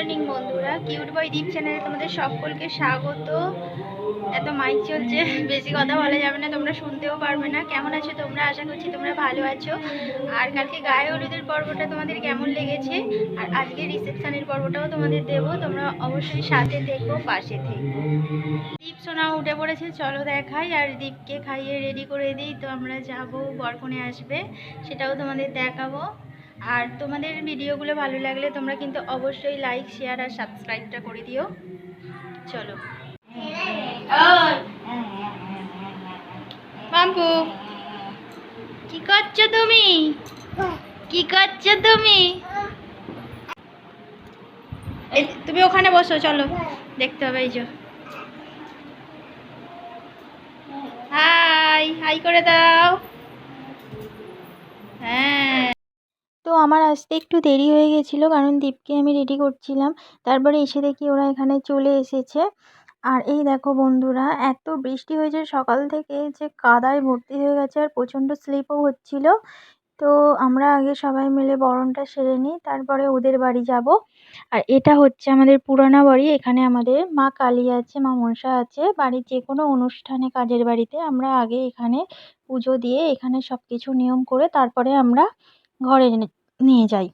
Morning বন্ধুরা। Cute বয় দীপ চ্যানেলে তোমাদের সকলকে স্বাগত। এত মাইক চলছে, বেশি কথা বলা যাবে না, তোমরা শুনতেও পারবে না। কেমন আছো তোমরা? আশা করছি তোমরা ভালো আছো। আর কালকে গায়ে হলুদের পর্বটা তোমাদের কেমন লেগেছে? আর আজকে রিসেপশনের পর্বটাও তোমাদের দেবো। তোমরা অবশ্যই সাথে দেখো পাশে থেকো। দীপ সোনা উঠে পড়েছে, চলো দেখাই। আর দীপকে খাইয়ে রেডি করে দিই। তো আমরা যাব, বরকনে আসবে, সেটাও তোমাদের দেখাবো। আর তোমাদের ভিডিওগুলো ভালো লাগলে তোমরা কিন্তু অবশ্যই লাইক শেয়ার আর সাবস্ক্রাইবটা করে দিও। চলো। বাম্পু, কি করছ তুমি? কি করছ তুমি? তুমি ওখানে বসো, চলো। দেখতে হবে, এই যে। হাই হাই করে দাও হ্যাঁ তো আমার আসতে একটু দেরি হয়ে গেছিল, কারণ দীপকে আমি রেডি করছিলাম। তারপরে এসে দেখি ওরা এখানে চলে এসেছে। আর এই দেখো বন্ধুরা, এত বৃষ্টি হয়েছে সকাল থেকে যে কাদায় ভর্তি হয়ে গেছে আর প্রচণ্ড স্লিপও হচ্ছিল। তো আমরা আগে সবাই মিলে বরণটা সেরে নিই, তারপরে ওদের বাড়ি যাব। আর এটা হচ্ছে আমাদের পুরানা বাড়ি, এখানে আমাদের মা কালী আছে, মা মনসা আছে। বাড়ির যে কোনো অনুষ্ঠানে, কাজের বাড়িতে আমরা আগে এখানে পুজো দিয়ে এখানে সব কিছু নিয়ম করে তারপরে আমরা ঘরে নিয়ে যাই।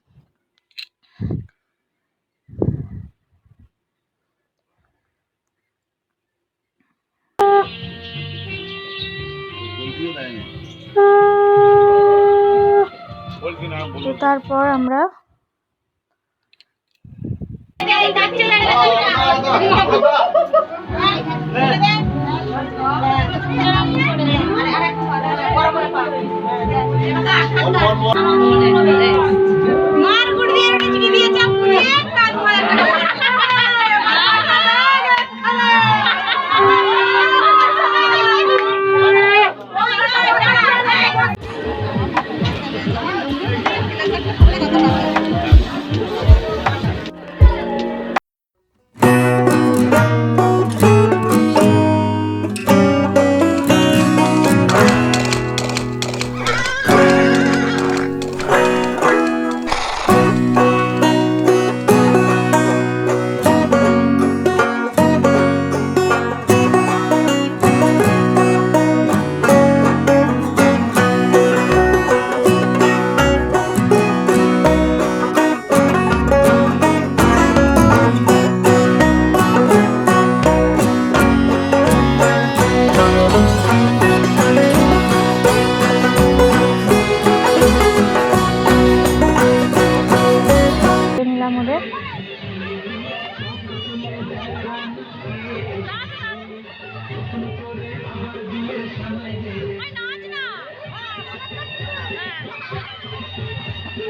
তো তারপর আমরা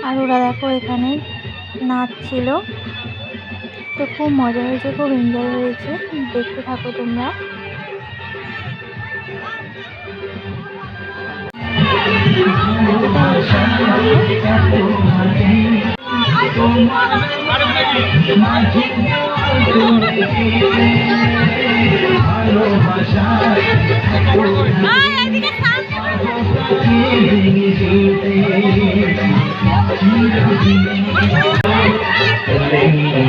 আর ওরা দেখো এখানে নাচছিল। তো খুব মজা হয়েছে, খুব এনজয় হয়েছে। দেখতে থাকো তোমরা।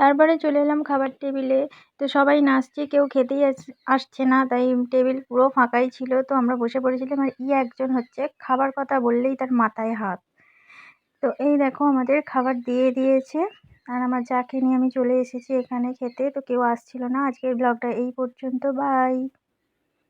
তারপরে চলে এলাম খাবার টেবিলে। তো সবাই নাচছে, কেউ খেতেই আস- আসছে না, তাই টেবিল পুরো ফাঁকাই ছিল। তো আমরা বসে পড়েছিলাম আর ই একজন হচ্ছে খাবার কথা বললেই তার মাথায় হাত। তো এই দেখো আমাদের খাবার দিয়ে দিয়েছে। আর আমার যাকে নিয়ে আমি চলে এসেছি এখানে খেতে, তো কেউ আসছিল না। আজকের ব্লগটা এই পর্যন্ত, বাই।